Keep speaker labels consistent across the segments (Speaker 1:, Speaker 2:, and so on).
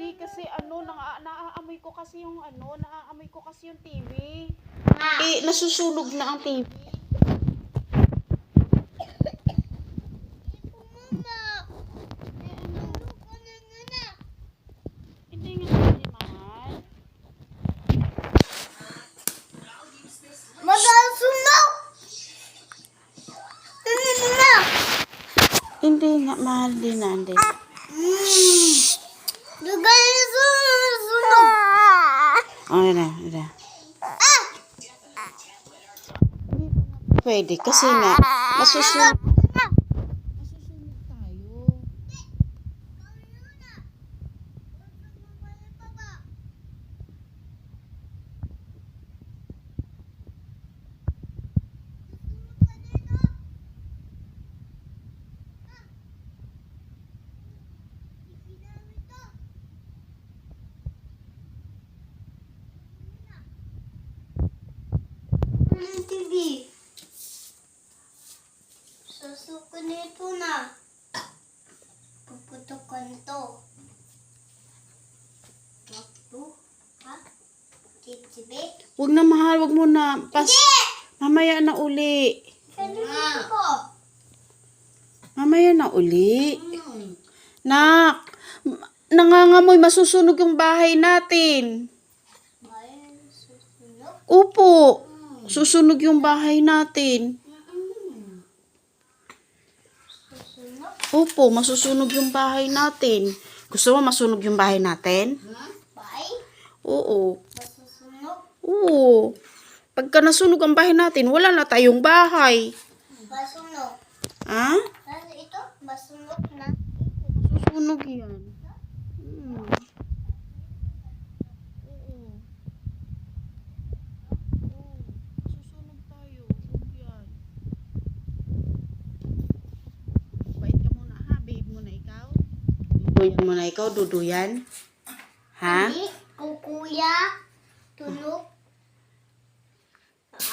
Speaker 1: Hindi kasi ano, naa naaamoy ko kasi yung ano, naaamoy ko kasi yung TV. Eh, nasusunog na ang TV. Hindi nga hindi mahal. Hindi nga mahal din natin. Oh, yun na, yun na. Pwede kasi nga. Masusunod tayo.
Speaker 2: TV. Susuko nito na. Puputukan to. Ito. Ha? Titibi?
Speaker 1: Huwag na mahal, huwag mo na. Pas, mamaya na uli.
Speaker 2: Kanina ko.
Speaker 1: Mamaya na uli. Nak, m- nangangamoy, masusunog yung bahay natin.
Speaker 2: May susunod.
Speaker 1: Upo, susunog yung bahay natin.
Speaker 2: Susunod.
Speaker 1: Opo, masusunog yung bahay natin. Gusto mo masunog yung bahay natin?
Speaker 2: Bye.
Speaker 1: Oo.
Speaker 2: Masusunod.
Speaker 1: Oo. Pagka nasunog ang bahay natin, wala na tayong bahay.
Speaker 2: Masunog.
Speaker 1: Ha?
Speaker 2: Ano ito? Masunog na.
Speaker 1: Masusunog yan. Hmm. Oo. Oo. Masusunog tayo. Huwag yan. Bait ka muna ha. Babe muna ikaw. Duduyan muna ikaw. Duduyan. Ha?
Speaker 2: Hindi. Kukuya. Tunog.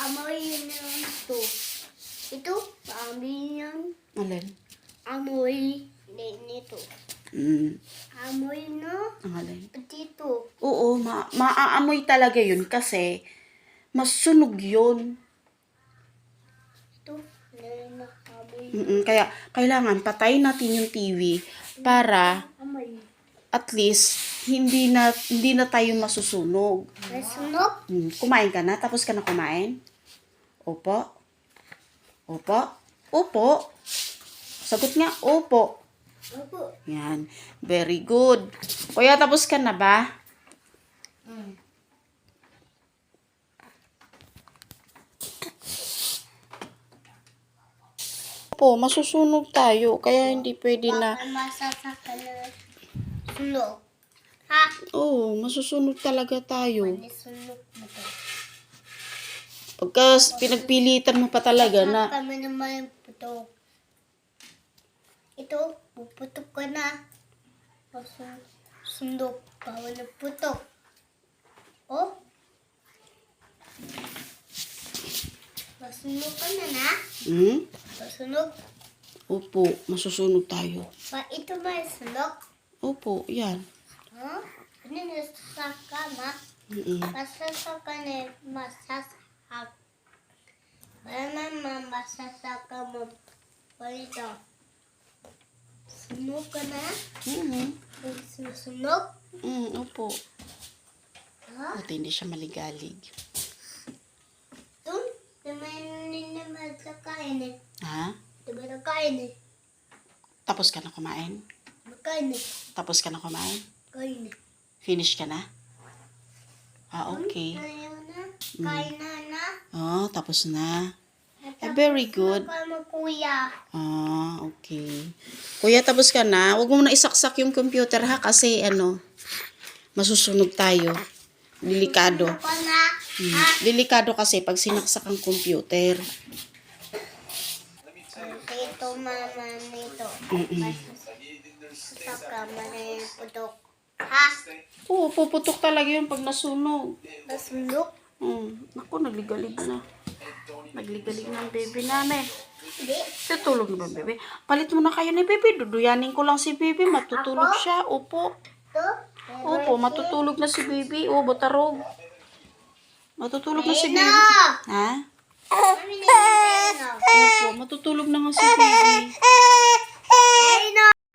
Speaker 2: Amoy yun ito. Ito. Amoy yun.
Speaker 1: Alin?
Speaker 2: Amoy. Ni- Nito.
Speaker 1: Mm.
Speaker 2: Amoy no.
Speaker 1: Alin?
Speaker 2: Dito.
Speaker 1: Oo, ma maaamoy talaga yun kasi masunog yun.
Speaker 2: Ito. Meron na amoy.
Speaker 1: Mm-mm, kaya kailangan patayin natin yung TV para at least hindi na hindi na tayo masusunog.
Speaker 2: May sunog.
Speaker 1: Hmm, kumain ka na? Tapos ka na kumain? Opo. Opo. Opo. Sagot nga, opo.
Speaker 2: Opo.
Speaker 1: Yan. Very good. Kuya, tapos ka na ba?
Speaker 2: Mm.
Speaker 1: Opo, masusunog tayo. Kaya hindi pwede na...
Speaker 2: Sunog. Ha?
Speaker 1: Oo, masusunog talaga tayo.
Speaker 2: Sunog to.
Speaker 1: Pagka pinagpilitan mo pa talaga na...
Speaker 2: Kami naman yung putok. Ito, puputok ko na. Sundok. Bawal na putok. Oh? Masunog ka na na?
Speaker 1: Hmm?
Speaker 2: Masunog?
Speaker 1: Opo, masusunog tayo.
Speaker 2: Ba, ito ba yung sunog?
Speaker 1: Opo, yan.
Speaker 2: Ha? Ano nasasaka ma?
Speaker 1: Mm-mm.
Speaker 2: Masasaka na masasaka. Wala naman masasaka mo. Ito. Sunog ka na?
Speaker 1: Mm-mm.
Speaker 2: Susunog?
Speaker 1: Mm, opo.
Speaker 2: Ha?
Speaker 1: Buti hindi siya maligalig.
Speaker 2: Naman naman sa kain eh.
Speaker 1: Ha?
Speaker 2: Diba na kain eh?
Speaker 1: Tapos ka na kumain?
Speaker 2: Makain eh.
Speaker 1: Tapos ka na kumain?
Speaker 2: Kain eh.
Speaker 1: Finish ka na? Ah, okay.
Speaker 2: Ayaw na. Kain na na.
Speaker 1: Oh, tapos na. Eh, very good.
Speaker 2: Mo kuya.
Speaker 1: Ah, okay. Kuya, tapos ka na. Huwag mo na isaksak yung computer ha kasi ano, masusunog tayo. Delikado.
Speaker 2: Ako na.
Speaker 1: Hmm. Delikado kasi pag sinaksak ang computer.
Speaker 2: Dito, mama, dito.
Speaker 1: Mm-mm.
Speaker 2: Sa kamara yung putok. Ha?
Speaker 1: Oo, puputok talaga yun pag nasunog.
Speaker 2: Nasunog?
Speaker 1: Hmm. Ako, nagligalig na. Nagligalig ng baby namin. Tutulog na ba, baby? Palit mo na kayo ni baby. Duduyanin ko lang si baby. Matutulog siya. Opo. Opo, matutulog na si baby. O, batarog. Matutulog na si baby. Ha?
Speaker 2: Mami,
Speaker 1: Opo, matutulog na nga si baby.